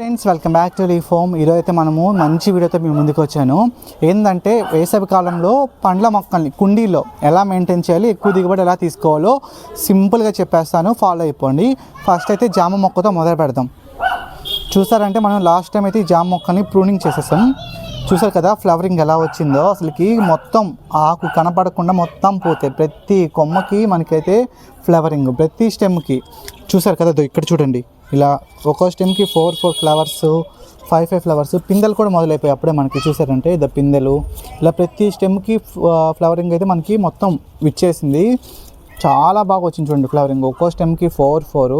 Friends welcome back to లీ ఫోమ్ ఈరోజు అయితే మనము మంచి వీడియోతో మేము ముందుకు వచ్చాను. ఏంటంటే వేసవి కాలంలో పండ్ల మొక్కల్ని కుండీలో ఎలా మెయింటైన్ చేయాలి ఎక్కువ దిగుబడి ఎలా తీసుకోవాలో సింపుల్గా చెప్పేస్తాను. ఫాలో అయిపోండి. ఫస్ట్ అయితే జామ మొక్కతో మొదలు పెడదాం. చూసారంటే మనం లాస్ట్ టైం అయితే ఈ జామ మొక్కని ప్రూనింగ్ చేసేసాం. చూసారు కదా ఫ్లవరింగ్ ఎలా వచ్చిందో? అసలుకి మొత్తం ఆకు కనపడకుండా మొత్తం పోతే ప్రతి కొమ్మకి మనకైతే ఫ్లవరింగ్ ప్రతి స్టెమ్కి చూసారు కదా ఇక్కడ చూడండి. ఇలా ఒక్కో స్టెమ్కి four four flowers five five flowers పిందెలు కూడా మొదలైపోయాయి అప్పుడే మనకి చూసారంటే ఇద్దరు పిందెలు. ఇలా ప్రతి స్టెమ్కి ఫ్లవరింగ్ అయితే మనకి మొత్తం విచ్చేసింది చాలా బాగా వచ్చింది చూడండి ఫ్లవరింగ్ ఒక్కో స్టెమ్కి ఫోర్ ఫోర్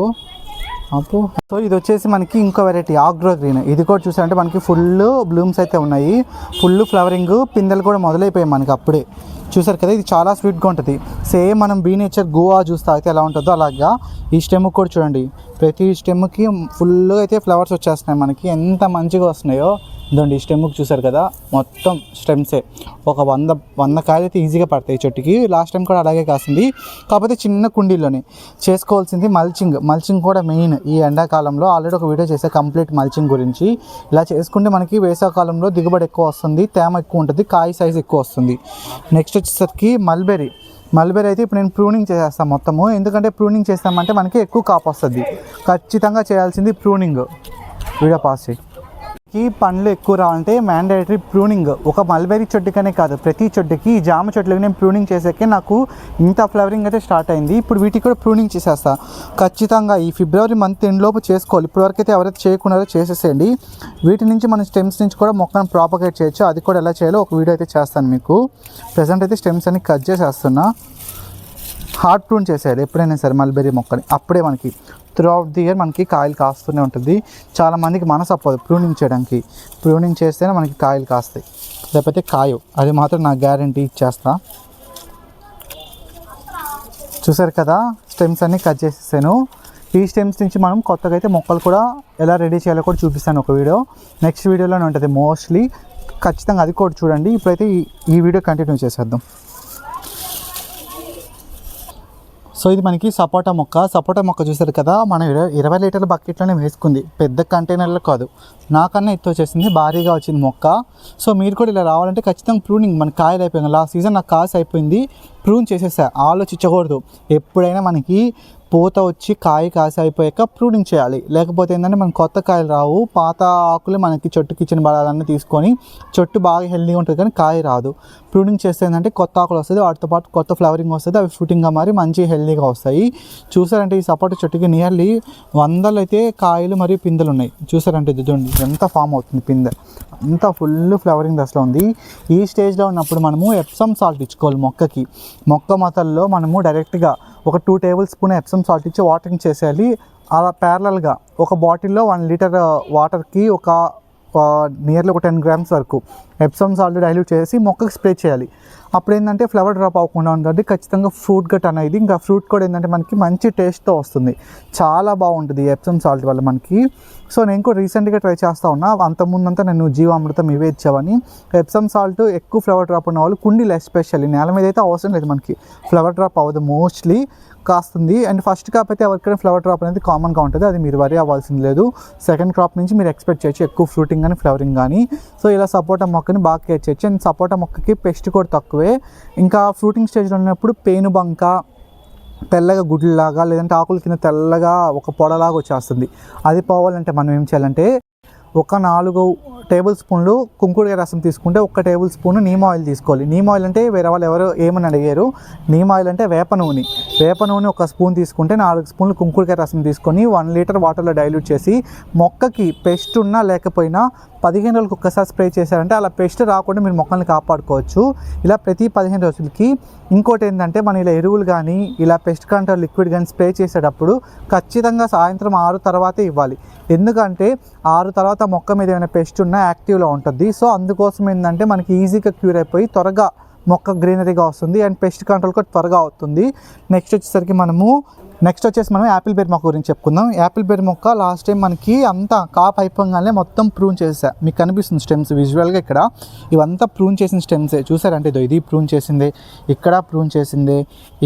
అప్పు సో ఇది వచ్చేసి మనకి ఇంకో వెరైటీ ఆగ్రో గ్రీన్. ఇది కూడా చూసారంటే మనకి ఫుల్ బ్లూమ్స్ అయితే ఉన్నాయి. ఫుల్ ఫ్లవరింగ్ పిందెలు కూడా మొదలైపోయాయి మనకి అప్పుడే. చూసారు కదా ఇది చాలా స్వీట్గా ఉంటుంది. సేమ్ మనం బీ నేచర్ గోవా చూస్తా అయితే ఎలా ఉంటుందో అలాగా ఈ స్టెమ్ కూడా చూడండి. ప్రతి స్టెమ్కి ఫుల్గా అయితే ఫ్లవర్స్ వచ్చేస్తున్నాయి మనకి. ఎంత మంచిగా వస్తున్నాయో. ఇదండి స్టెమ్కి చూసారు కదా మొత్తం స్టెమ్సే. ఒక వంద వంద కాయలు అయితే ఈజీగా పడతాయి చెట్టుకి. లాస్ట్ టైం కూడా అలాగే కాసింది. కాకపోతే చిన్న కుండీలోనే చేసుకోవాల్సింది మల్చింగ్ మల్చింగ్ కూడా మెయిన్ ఈ ఎండాకాలంలో. ఆల్రెడీ ఒక వీడియో చేసే కంప్లీట్ మల్చింగ్ గురించి. ఇలా చేసుకుంటే మనకి వేసవకాలంలో దిగుబడి ఎక్కువ వస్తుంది తేమ ఎక్కువ ఉంటుంది కాయ సైజ్ ఎక్కువ వస్తుంది. నెక్స్ట్ వచ్చేసరికి మల్బెరీ మల్బెరీ అయితే ఇప్పుడు నేను ప్రూనింగ్ చేసేస్తాను మొత్తము. ఎందుకంటే ప్రూనింగ్ చేస్తామంటే మనకి ఎక్కువ కాపు వస్తుంది. ఖచ్చితంగా చేయాల్సింది ప్రూనింగ్ వీడియో పాస్ చేయి. ఈ పండ్లు ఎక్కువ రావాలంటే మ్యాండేటరీ ప్రూనింగ్ ఒక మల్బెరీ చెట్టుకనే కాదు ప్రతి చెట్టుకి ఈ జామ చెట్లకి నేను ప్రూనింగ్ చేసాకే నాకు ఇంత ఫ్లవరింగ్ అయితే స్టార్ట్ అయింది. ఇప్పుడు వీటికి కూడా ప్రూనింగ్ చేసేస్తా. ఖచ్చితంగా ఈ ఫిబ్రవరి మంత్ ఎండ్లోపు చేసుకోవాలి. ఇప్పటివరకు అయితే ఎవరైతే చేయకున్నారో చేసేసేయండి. వీటి నుంచి మనం స్టెమ్స్ నుంచి కూడా మొక్కను ప్రాపగేట్ చేయొచ్చు. అది కూడా ఎలా చేయాలో ఒక వీడియో అయితే చేస్తాను మీకు. ప్రజెంట్ అయితే స్టెమ్స్ అన్ని కట్ చేసేస్తున్నా. హార్డ్ ప్రూన్ చేసేయాలి. ఎప్పుడైనా సరే మల్బెరీ మొక్కని. అప్పుడే మనకి త్రూ అవుట్ ది ఇయర్ మనకి కాయలు కాస్తూనే ఉంటుంది. చాలా మందికి మనసు అప్పదు ప్రూనింగ్ చేయడానికి. ప్రూనింగ్ చేస్తేనే మనకి కాయలు కాస్తాయి. లేకపోతే కాయు అది మాత్రం నా గ్యారంటీ ఇచ్చేస్తా. చూసారు కదా? స్టెమ్స్ అన్ని కట్ చేసేసాను. ఈ స్టెమ్స్ నుంచి మనం కొత్తగా అయితే మొక్కలు కూడా ఎలా రెడీ చేయాలో కూడా చూపిస్తాను ఒక వీడియో నెక్స్ట్ వీడియోలోనే ఉంటుంది. మోస్ట్లీ ఖచ్చితంగా అది కూడా చూడండి. ఇప్పుడైతే ఈ వీడియో కంటిన్యూ చేసేద్దాం. సో ఇది మనకి సపోటా మొక్క. సపోటా మొక్క చూసారు కదా మనం ఇరవై లీటర్ల బకెట్లోనే వేసుకుంది. పెద్ద కంటైనర్లో కాదు. నాకన్నా ఎత్తు వచ్చేసింది భారీగా వచ్చింది మొక్క. సో మీరు కూడా ఇలా రావాలంటే ఖచ్చితంగా ప్రూనింగ్ మన కాయలు అయిపోయింది లాస్ట్ సీజన్ నాకు కాసు అయిపోయింది. ప్రూన్ చేసేసా. ఆలోచించకూడదు. ఎప్పుడైనా మనకి పూత వచ్చి కాయ కాసి అయిపోయాక ప్రూడింగ్ చేయాలి. లేకపోతే ఏంటంటే మనం కొత్త కాయలు రావు. పాత ఆకులు మనకి చెట్టుకి ఇచ్చిన బలాలన్నీ తీసుకొని చెట్టు బాగా హెల్దీగా ఉంటుంది కానీ కాయ రాదు. ప్రూడింగ్ చేస్తే ఏంటంటే కొత్త ఆకులు వస్తుంది. వాటితో పాటు కొత్త ఫ్లవరింగ్ వస్తుంది. అవి ఫ్రూటింగ్గా మారి మంచి హెల్దీగా వస్తాయి. చూసారంటే ఈ సపోటా చెట్టుకి నియర్లీ వందలు అయితే కాయలు మరియు పిందెలు ఉన్నాయి. చూసారంటే ఇది చూడండి ఎంత ఫామ్ అవుతుంది పిందె. అంతా ఫుల్ ఫ్లవరింగ్ దశలో ఉంది. ఈ స్టేజ్లో ఉన్నప్పుడు మనము ఎప్సమ్ సాల్ట్ ఇచ్చుకోవాలి మొక్కకి. మొక్క మతల్లో మనము డైరెక్ట్గా ఒక two tablespoon Epsom salt ఇచ్చి వాటరింగ్ చేసేయాలి. అలా ప్యారలల్గా ఒక బాటిల్లో వన్ లీటర్ వాటర్కి ఒక నియర్లీ ఒక టెన్ గ్రామ్స్ వరకు. ఎప్సమ్ సాల్ట్ డైల్యూట్ చేసి మొక్కకి స్ప్రే చేయాలి. అప్పుడు ఏంటంటే ఫ్లవర్ డ్రాప్ అవ్వకుండా ఉంటుంది ఖచ్చితంగా ఫ్రూట్ గట్ అనేది ఇంకా ఫ్రూట్ కూడా ఏంటంటే మనకి మంచి టేస్ట్తో వస్తుంది. చాలా బాగుంటుంది ఎప్సమ్ సాల్ట్ వల్ల మనకి. సో నేను కూడా రీసెంట్గా ట్రై చేస్తూ ఉన్నా. అంతకుముందంతా నేను జీవామృతం ఇవే ఇచ్చావని ఎప్సమ్ సాల్ట్ ఎక్కువ ఫ్లవర్ డ్రాప్ ఉన్న వాళ్ళు కుండీలు ఎస్పెషల్లీ నేల మీద అయితే అవసరం లేదు మనకి. ఫ్లవర్ డ్రాప్ అవ్వదు మోస్ట్లీ కాస్తుంది. అండ్ ఫస్ట్ క్రాప్ అయితే ఎవరికైనా ఫ్లవర్ డ్రాప్ అనేది కామన్గా ఉంటుంది. అది మీరు వరి అవ్వాల్సింది లేదు. సెకండ్ క్రాప్ నుంచి మీరు ఎక్స్పెక్ట్ చేయొచ్చు ఎక్కువ ఫ్రూటింగ్ కానీ ఫ్లవరింగ్ కానీ. సో ఇలా సపోటా మొక్కని బాగా కేర్ చేయొచ్చు. అండ్ సపోటా మొక్కకి పెస్ట్ కూడా తక్కువే. ఇంకా ఫ్రూటింగ్ స్టేజ్లో ఉన్నప్పుడు పేను బంక తెల్లగా గుడ్లలాగా లేదంటే ఆకుల కింద తెల్లగా ఒక పొడలాగా వచ్చేస్తుంది. అది పోవాలంటే మనం ఏం చేయాలంటే ఒక నాలుగు టేబుల్ స్పూన్లు కుంకుడుకాయ రసం తీసుకుంటే ఒక టేబుల్ స్పూన్ నీమ్ ఆయిల్ తీసుకోవాలి. నీమ్ ఆయిల్ అంటే వేరే వాళ్ళు ఎవరు ఏమని అడిగారు? నీమ్ ఆయిల్ అంటే వేప నూనె. వేప నూనె ఒక స్పూన్ తీసుకుంటే నాలుగు స్పూన్లు కుంకుడుకాయ రసం తీసుకొని వన్ లీటర్ వాటర్లో డైల్యూట్ చేసి మొక్కకి పెస్ట్ ఉన్నా లేకపోయినా పదిహేను రోజులకు ఒక్కసారి స్ప్రే చేశారంటే అలా పెస్ట్ రాకుండా మీరు మొక్కల్ని కాపాడుకోవచ్చు. ఇలా ప్రతి పదిహేను రోజులకి ఇంకోటి ఏంటంటే మనం ఇలా ఎరువులు కానీ ఇలా పెస్ట్ కంట్రోల్ లిక్విడ్ కానీ స్ప్రే చేసేటప్పుడు ఖచ్చితంగా సాయంత్రం ఆరు తర్వాతే ఇవ్వాలి. ఎందుకంటే ఆరు తర్వాత మొక్క మీద ఏమైనా పెస్ట్ ఉన్నా యాక్టివ్లో ఉంటుంది. సో అందుకోసం ఏంటంటే మనకి ఈజీగా క్యూర్ అయిపోయి త్వరగా మొక్క గ్రీనరీగా వస్తుంది అండ్ పెస్ట్ కంట్రోల్ కూడా త్వరగా అవుతుంది. నెక్స్ట్ వచ్చేసరికి మనము నెక్స్ట్ వచ్చేసి మనం యాపిల్ బెర్రీ మొక్క గురించి చెప్పుకుందాం. యాపిల్ బెర్రీ మొక్క లాస్ట్ టైం మనకి అంతా కాప్ అయిపోగానే మొత్తం ప్రూన్ చేసా. మీకు కనిపిస్తుంది స్టెమ్స్ విజువల్గా ఇక్కడ. ఇవంతా ప్రూన్ చేసిన స్టెమ్సే చూసారంటే ఇదో ఇది ప్రూన్ చేసింది ఇక్కడ ప్రూన్ చేసింది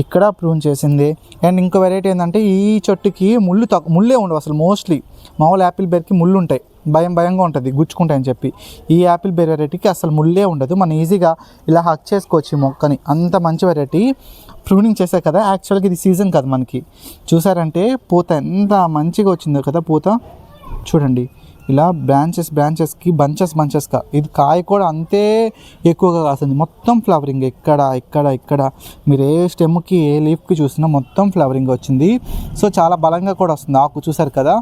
ఇక్కడ ప్రూన్ చేసింది. అండ్ ఇంకో వెరైటీ ఏంటంటే ఈ చెట్టుకి ముళ్ళు తక్కువ ముళ్ళే ఉండవు అసలు మోస్ట్లీ. మామూలు యాపిల్ బెర్రీకి ముళ్ళు ఉంటాయి. భయం భయంగా ఉంటుంది గుచ్చుకుంటాయని చెప్పి. ఈ యాపిల్ వెరైటీకి అసలు ముళ్ళే ఉండదు. మనం ఈజీగా ఇలా హక్ చేసుకోవచ్చు ఈ మొక్కని. అంత మంచి వెరైటీ ప్రూనింగ్ చేసే కదా యాక్చువల్గా ఇది సీజన్ కదా మనకి. చూసారంటే పూత ఎంత మంచిగా వచ్చిందో కదా పూత. చూడండి ఇలా బ్రాంచెస్ బ్రాంచెస్కి బంచెస్ బంచెస్గా ఇది కాయ కూడా అంతే ఎక్కువగా కాస్తుంది. మొత్తం ఫ్లవరింగ్ ఎక్కడ ఎక్కడ ఎక్కడ. మీరు ఏ స్టెమ్కి ఏ లీఫ్కి చూసినా మొత్తం ఫ్లవరింగ్ వచ్చింది. సో చాలా బలంగా కూడా వస్తుంది. ఆకు చూసారు కదా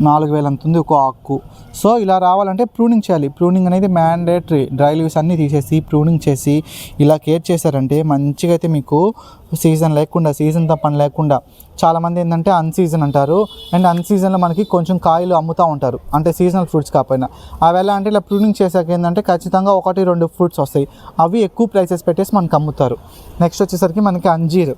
నాలుగు వేలు అంత ఉంది ఒక ఆకు. సో ఇలా రావాలంటే ప్రూనింగ్ చేయాలి. ప్రూనింగ్ అనేది మ్యాండేటరీ డ్రై లీవ్స్ అన్నీ తీసేసి ప్రూనింగ్ చేసి ఇలా కేర్ చేశారంటే మంచిగా అయితే మీకు సీజన్ లేకుండా సీజన్తో పని లేకుండా చాలామంది ఏంటంటే అన్సీజన్ అంటారు. అండ్ అన్సీజన్లో మనకి కొంచెం కాయలు అమ్ముతూ ఉంటారు. అంటే సీజనల్ ఫ్రూట్స్ కాకపోయినా. అవి ఎలా అంటే ఇలా ప్రూనింగ్ చేశాక ఏంటంటే ఖచ్చితంగా ఒకటి రెండు ఫ్రూట్స్ వస్తాయి. అవి ఎక్కువ ప్రైసెస్ పెట్టేసి మనకు అమ్ముతారు. నెక్స్ట్ వచ్చేసరికి మనకి అంజీర్.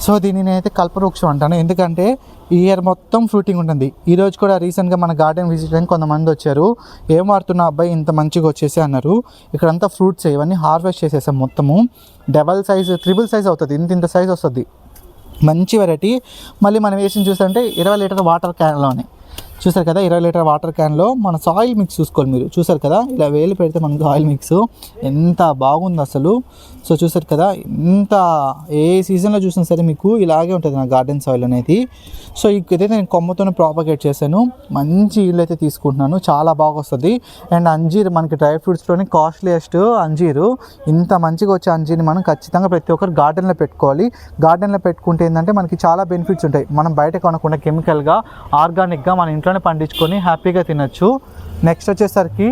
సో దీన్ని నేనైతే కల్పవృక్షం అంటాను. ఎందుకంటే ఇయర్ మొత్తం ఫ్రూటింగ్ ఉంటుంది. ఈ రోజు కూడా రీసెంట్గా మన గార్డెన్ విజిట్ చేయడానికి కొంతమంది వచ్చారు. ఏం వాడుతున్నా అబ్బాయి ఇంత మంచిగా వచ్చేసి అన్నారు. ఇక్కడంతా ఫ్రూట్స్ ఇవన్నీ హార్వెస్ట్ చేసేసాం మొత్తము. డబల్ సైజ్ త్రిబుల్ సైజ్ అవుతుంది. ఇంత ఇంత సైజ్ వస్తుంది. మంచి వెరైటీ. మళ్ళీ మనం వేసిన చూస్తుంటే ఇరవై లీటర్ వాటర్ క్యాన్లోనే. చూసారు కదా ఇరవై లీటర్ వాటర్ క్యాన్లో మన సాయిల్ మిక్స్ చూసుకోవాలి మీరు. చూసారు కదా ఇలా వేలు పెడితే మనకు ఆయిల్ మిక్స్. ఎంత బాగుంది అసలు. సో చూసారు కదా ఎంత ఏ సీజన్లో చూసినా సరే మీకు ఇలాగే ఉంటుంది నా గార్డెన్ సాయిల్ అనేది. సో ఇదైతే నేను కొమ్మతోనే ప్రాపగేట్ చేశాను మంచి ఇల్లు అయితే తీసుకుంటున్నాను. చాలా బాగా వస్తుంది. అండ్ అంజీర్ మనకి డ్రై ఫ్రూట్స్లోని కాస్ట్లీయెస్ట్ అంజీరు. ఇంత మంచిగా వచ్చే అంజీర్ని మనం ఖచ్చితంగా ప్రతి ఒక్కరు గార్డెన్లో పెట్టుకోవాలి. గార్డెన్లో పెట్టుకుంటే ఏంటంటే మనకి చాలా బెనిఫిట్స్ ఉంటాయి. మనం బయట కొనకుండా కెమికల్గా ఆర్గానిక్గా మన ఇంట్లో ఇంట్లోనే పండించుకొని హ్యాపీగా తినచ్చు. నెక్స్ట్ వచ్చేసరికి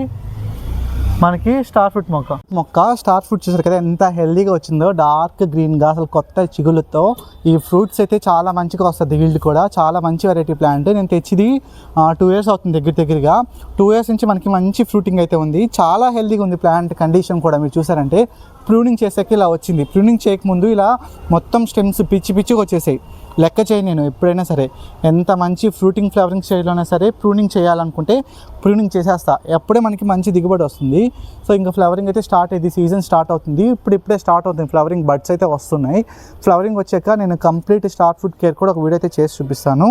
మనకి స్టార్ ఫ్రూట్ మొక్క. మొక్క స్టార్ ఫ్రూట్ చూసారు కదా ఎంత హెల్దీగా వచ్చిందో డార్క్ గ్రీన్గా అసలు కొత్త చిగుళ్ళతో. ఈ ఫ్రూట్స్ అయితే చాలా మంచిగా వస్తుంది వీల్డ్ కూడా. చాలా మంచి వెరైటీ ప్లాంట్ నేను తెచ్చిది టూ ఇయర్స్ అవుతుంది దగ్గర దగ్గరగా. టూ ఇయర్స్ నుంచి మనకి మంచి ఫ్రూటింగ్ అయితే ఉంది. చాలా హెల్దీగా ఉంది ప్లాంట్ కండిషన్ కూడా మీరు చూసారంటే. ప్రూనింగ్ చేసాక ఇలా వచ్చింది. ప్రూనింగ్ చేయకముందు ఇలా మొత్తం స్టెమ్స్ పిచ్చి పిచ్చిగా వచ్చేసాయి. లెక్క చేయి నేను ఎప్పుడైనా సరే. ఎంత మంచి ఫ్రూటింగ్ ఫ్లవరింగ్ స్టేజ్లోనే సరే ప్రూనింగ్ చేయాలనుకుంటే ప్రూనింగ్ చేసేస్తా. ఎప్పుడే మనకి మంచి దిగుబడి వస్తుంది. సో ఇంకా ఫ్లవరింగ్ అయితే స్టార్ట్ అయ్యింది. సీజన్ స్టార్ట్ అవుతుంది. ఇప్పుడు ఇప్పుడే స్టార్ట్ అవుతుంది. ఫ్లవరింగ్ బడ్స్ అయితే వస్తున్నాయి. ఫ్లవరింగ్ వచ్చాక నేను కంప్లీట్ స్టార్ ఫుడ్ కేర్ కూడా ఒక వీడియో అయితే చేసి చూపిస్తాను.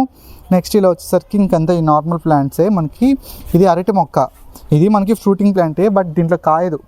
నెక్స్ట్ ఇలా వచ్చేసరికి ఇంకంతా ఈ నార్మల్ ప్లాంట్సే మనకి. ఇది అరటి మొక్క. ఇది మనకి ఫ్రూటింగ్ ప్లాంటే బట్ దీంట్లో కాయదు.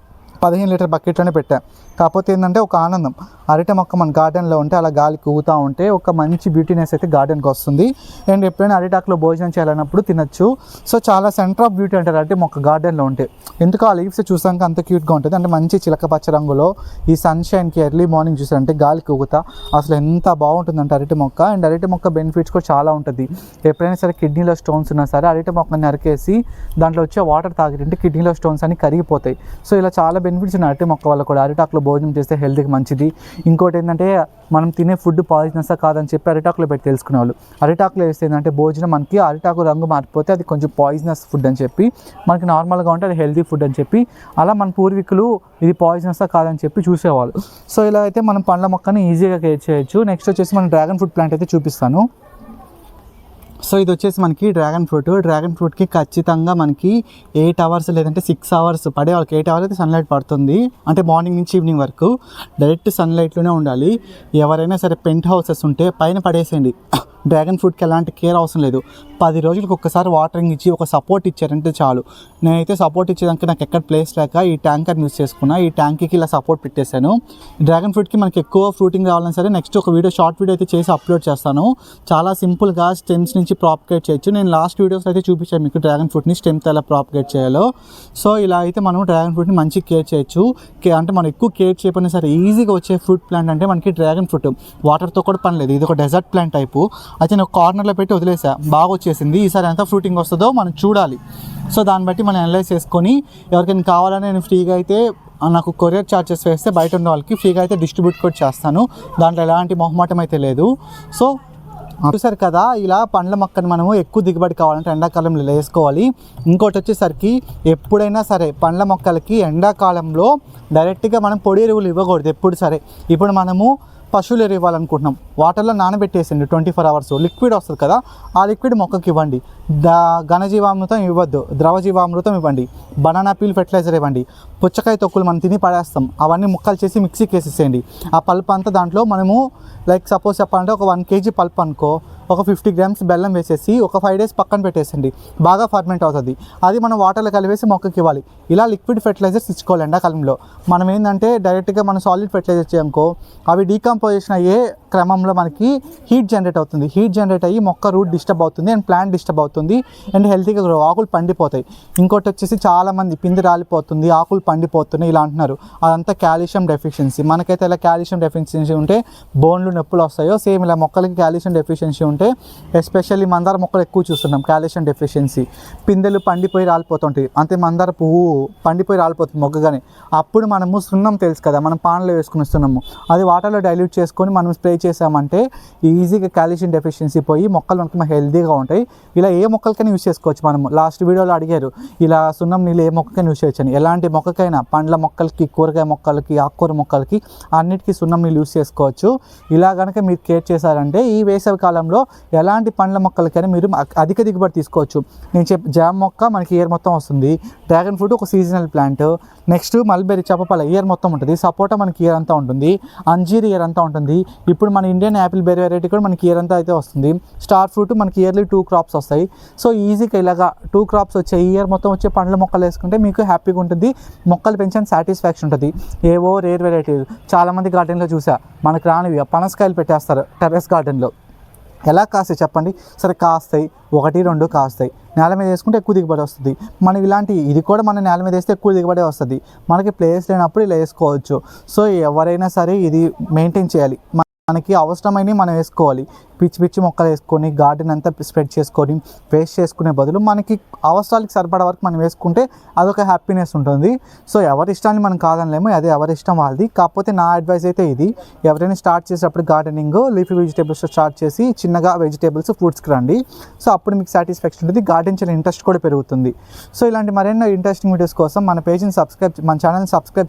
పదిహేను లీటర్ బకెట్లోనే పెట్టా. కాకపోతే ఏంటంటే ఒక ఆనందం. అరటి మొక్క మన గార్డెన్లో ఉంటే అలా గాలి కూగుతూ ఉంటే ఒక మంచి బ్యూటీనెస్ అయితే గార్డెన్కి వస్తుంది. అండ్ ఎప్పుడైనా అరిటాకులో భోజనం చేయాలన్నప్పుడు తినచ్చు. సో చాలా సెంటర్ ఆఫ్ బ్యూటీ అంటారు అరటి మొక్క గార్డెన్లో ఉంటే. ఎందుకు ఆ లీవ్స్ చూసాక అంత క్యూట్గా ఉంటుంది. అంటే మంచి చిలక పచ్చ రంగులో ఈ సన్షైన్కి ఎర్లీ మార్నింగ్ చూసారంటే గాలి కూగుతా అసలు ఎంత బాగుంటుందంటే అరటి మొక్క. అండ్ అరటి మొక్క బెనిఫిట్స్ కూడా చాలా ఉంటుంది. ఎప్పుడైనా సరే కిడ్నీలో స్టోన్స్ ఉన్నా సరే అరటి మొక్కని నరికేసి దాంట్లో వచ్చే వాటర్ తాగితే కిడ్నీలో స్టోన్స్ అని కరిగిపోతాయి. సో ఇలా చాలా బెనిఫిట్స్ ఉన్నాయి అరటి మొక్క వల్ల కూడా అరిటాకులో భోజనం చేస్తే హెల్త్కి మంచిది. ఇంకోటి ఏంటంటే మనం తినే ఫుడ్ పాయిజనసా కాదని చెప్పి అరిటాకులో పెట్టి తెలుసుకునే వాళ్ళు అరిటాకులో వేస్తే ఏంటంటే భోజనం మనకి అరిటాకు రంగు మారిపోతే అది కొంచెం పాయిజనస్ ఫుడ్ అని చెప్పి మనకి నార్మల్గా ఉంటే అది హెల్తీ ఫుడ్ అని చెప్పి అలా మన పూర్వీకులు ఇది పాయిజనసా కాదని చెప్పి చూసేవాళ్ళు. సో ఇలా అయితే మనం పండ్ల మొక్కని ఈజీగా కేర్ చేయొచ్చు. నెక్స్ట్ వచ్చేసి మనం డ్రాగన్ ఫ్రూట్ ప్లాంట్ అయితే చూపిస్తాను. సో ఇది వచ్చేసి మనకి డ్రాగన్ ఫ్రూట్ డ్రాగన్ ఫ్రూట్కి ఖచ్చితంగా మనకి ఎయిట్ అవర్స్ లేదంటే సిక్స్ అవర్స్ పడే వాళ్ళకి ఎయిట్ అవర్స్ అయితే సన్లైట్ పడుతుంది. అంటే మార్నింగ్ నుంచి ఈవినింగ్ వరకు. డైరెక్ట్ సన్లైట్లోనే ఉండాలి. ఎవరైనా సరే పెంట్ హౌసెస్ ఉంటే పైన పడేసేయండి. డ్రాగన్ ఫ్రూట్కి ఎలాంటి కేర్ అవసరం లేదు. పది రోజులకు ఒక్కసారి వాటరింగ్ ఇచ్చి ఒక సపోర్ట్ ఇచ్చారంటే చాలు. నేనైతే సపోర్ట్ ఇచ్చేదానికి నాకు ఎక్కడ ప్లేస్ లేక ఈ ట్యాంకర్ యూస్ చేసుకున్నా. ఈ ట్యాంక్కి ఇలా సపోర్ట్ పెట్టేశాను. డ్రాగన్ ఫ్రూట్కి మనకి ఎక్కువ ఫ్రూటింగ్ రావాలని సరే నెక్స్ట్ ఒక వీడియో షార్ట్ వీడియో అయితే చేసి అప్లోడ్ చేస్తాను. చాలా సింపుల్గా స్టెమ్స్ నుంచి ప్రాపగేట్ చేయొచ్చు. నేను లాస్ట్ వీడియోస్ అయితే చూపించాను మీకు డ్రాగన్ ఫ్రూట్ని స్టెమ్తో ఎలా ప్రాపగేట్ చేయాలో. సో ఇలా అయితే మనం డ్రాగన్ ఫ్రూట్ని మంచి కేర్ చేయొచ్చు. కే- అంటే మనం ఎక్కువ కేర్ చేయకపోయినా సరే ఈజీగా వచ్చే ఫ్రూట్ ప్లాంట్ అంటే మనకి డ్రాగన్ ఫ్రూట్. వాటర్తో కూడా పని లేదు. ఇది ఒక డెజర్ట్ ప్లాంట్ టైపు. అయితే నేను కార్నర్లో పెట్టి వదిలేసా. బాగా వచ్చేసింది ఈసారి ఎంత ఫ్రూటింగ్ వస్తుందో మనం చూడాలి. సో దాన్ని బట్టి మనం అనలైజ్ చేసుకొని ఎవరికైనా కావాలని నేను ఫ్రీగా అయితే నాకు కొరియర్ ఛార్జెస్ వేస్తే బయట ఉన్న వాళ్ళకి ఫ్రీగా అయితే డిస్ట్రిబ్యూట్ కూడా చేస్తాను. దాంట్లో ఎలాంటి మొహమాటం అయితే లేదు. సో చూసారు కదా ఇలా పండ్ల మొక్కను మనము ఎక్కువ దిగుబడి కావాలంటే ఎండాకాలంలో వేసుకోవాలి. ఇంకోటి వచ్చేసరికి ఎప్పుడైనా సరే పండ్ల మొక్కలకి ఎండాకాలంలో డైరెక్ట్గా మనం పొడి ఎరువులు ఇవ్వకూడదు. ఎప్పుడు సరే. ఇప్పుడు మనము పశువులు ఎరువు ఇవ్వాలనుకుంటున్నాం. వాటర్లో నానబెట్టేసండి ట్వంటీ ఫోర్ అవర్స్ లిక్విడ్ వస్తుంది కదా ఆ లిక్విడ్ మొక్కకి ఇవ్వండి. దా ఘనజీవామృతం ఇవ్వద్దు ద్రవజీవామృతం ఇవ్వండి. బనానా పీల్ ఫెర్టిలైజర్ ఇవ్వండి. పుచ్చకాయ తొక్కులు మనం తిని పడేస్తాం. అవన్నీ ముక్కలు చేసి మిక్సీకి వేసేసేయండి. ఆ పల్ప్ అంతా దాంట్లో మనము లైక్ సపోజ్ చెప్పాలంటే ఒక వన్ కేజీ పల్ప్ అనుకో ఒక ఫిఫ్టీ గ్రామ్స్ బెల్లం వేసేసి ఒక ఫైవ్ డేస్ పక్కన పెట్టేసండి. బాగా ఫర్మెంట్ అవుతుంది. అది మనం వాటర్లో కలిపేసి మొక్కకి ఇవ్వాలి. ఇలా లిక్విడ్ ఫెర్టిలైజర్స్ ఇచ్చుకోవాలి ఎండాకాలంలో. మనం ఏంటంటే డైరెక్ట్గా మనం సాలిడ్ ఫెర్టిలైజర్ చేయనుకో అవి డీకంపోజిషన్ అయ్యే క్రమంలో మనకి హీట్ జనరేట్ అవుతుంది. హీట్ జనరేట్ అయ్యి మొక్క రూట్ డిస్టర్బ్ అవుతుంది అండ్ ప్లాంట్ డిస్టర్బ్ అవుతుంది అండ్ హెల్తీగా గ్రో ఆకులు పండిపోతాయి. ఇంకోటి వచ్చేసి చాలామంది పిండి రాలిపోతుంది ఆకులు పండిపోతున్నాయి ఇలా అంటున్నారు. అదంతా కాల్షియం డెఫిషియన్సీ మనకైతే ఇలా కాల్షియం డెఫిషియన్సీ ఉంటే బోన్లు నొప్పులు వస్తాయో సేమ్ ఇలా మొక్కలకి కాల్షియం డెఫిషియన్సీ ఉంటే ఎస్పెషల్లీ మందార మొక్కలు ఎక్కువ చూస్తున్నాం కాల్షియం డెఫిషియన్సీ పిందెలు పండిపోయి రాలిపోతుంటాయి. అంతే మందార పువ్వు పండిపోయి రాలిపోతుంది మొగ్గగానే. అప్పుడు మనము సున్నం తెలుసు కదా మనం పాన్లో వేసుకుని వస్తున్నాము. అది వాటర్లో డైల్యూట్ చేసుకొని మనం స్ప్రే చేసామంటే ఈజీగా కాల్షియం డెఫిషియన్సీ పోయి మొక్కలు మనకు హెల్దీగా ఉంటాయి. ఇలా ఏ మొక్కలకైనా యూస్ చేసుకోవచ్చు మనం లాస్ట్ వీడియోలో అడిగారు ఇలా సున్నం నీళ్ళు ఏ మొక్కకైనా యూస్ చేయొచ్చు అని ఎలాంటి మొక్కకైనా పండ్ల మొక్కలకి కూరగాయ మొక్కలకి ఆకుకూర మొక్కలకి అన్నిటికీ సున్నం నీళ్ళు యూస్ చేసుకోవచ్చు. ఇలా కనుక మీరు కేర్ చేశారంటే ఈ వేసవి కాలంలో ఎలాంటి పండ్ల మొక్కలకైనా మీరు అధిక దిగుబడి తీసుకోవచ్చు. నేను చెప్ జామ్ మొక్క మనకి ఇయర్ మొత్తం వస్తుంది. డ్రాగన్ ఫ్రూట్ ఒక సీజనల్ ప్లాంట్. నెక్స్ట్ మల్బెరీ చపపల ఇయర్ మొత్తం ఉంటుంది. సపోటా మనకి ఇయర్ అంతా ఉంటుంది. అంజీర్ ఇయర్ అంతా ఉంటుంది. ఇప్పుడు మన ఇండియన్ యాపిల్ బెర్రీ వెరైటీ కూడా మనకి ఇయర్ అంతా అయితే వస్తుంది. స్టార్ ఫ్రూట్ మనకి ఇయర్లీ టూ క్రాప్స్ వస్తాయి. సో ఈజీగా ఇలాగా టూ క్రాప్స్ వచ్చే ఇయర్ మొత్తం వచ్చే పండ్ల మొక్కలు వేసుకుంటే మీకు హ్యాపీగా ఉంటుంది. మొక్కలు పెంచని సాటిస్ఫాక్షన్ ఉంటుంది. ఏవో రేర్ వెరైటీలు చాలామంది గార్డెన్లో చూసా. మనకు రానివి. పనసకాయలు పెట్టేస్తారు టెర్రస్ గార్డెన్లో ఎలా కాస్తాయి చెప్పండి? సరే కాస్తాయి. ఒకటి రెండు కాస్తాయి. నేల మీద వేసుకుంటే ఎక్కువ దిగుబడి వస్తుంది. మనం ఇలాంటి ఇది కూడా మన నేల మీద వేస్తే ఎక్కువ దిగుబడి వస్తుంది. మనకి ప్లేస్ లేనప్పుడు ఇలా వేసుకోవచ్చు. సో ఎవరైనా సరే ఇది మెయింటైన్ చేయాలి. మనకి అవసరమైనవి మనం వేసుకోవాలి. పిచ్చి పిచ్చి మొక్కలు వేసుకొని గార్డెన్ అంతా స్ప్రెడ్ చేసుకొని వేస్ట్ చేసుకునే బదులు మనకి అవసరాలకు సరిపడే వరకు మనం వేసుకుంటే అదొక హ్యాపీనెస్ ఉంటుంది. సో ఎవరి ఇష్టాన్ని మనం కాదనలేము అదే ఎవరి ఇష్టం వాళ్ళది. కాకపోతే నా అడ్వైస్ అయితే ఇది ఎవరైనా స్టార్ట్ చేసేటప్పుడు గార్డెనింగ్ లీఫీ వెజిటేబుల్స్ స్టార్ట్ చేసి చిన్నగా వెజిటేబుల్స్ ఫ్రూట్స్కి రండి. సో అప్పుడు మీకు సాటిస్ఫాక్షన్ ఉంటుంది గార్డెన్ చాలా ఇంట్రెస్ట్ కూడా పెరుగుతుంది. సో ఇలాంటి మరెన్నో ఇంట్రెస్టింగ్ వీడియోస్ కోసం మన పేజ్ని సబ్స్క్రైబ్ మన ఛానల్ని సబ్స్క్రైబ్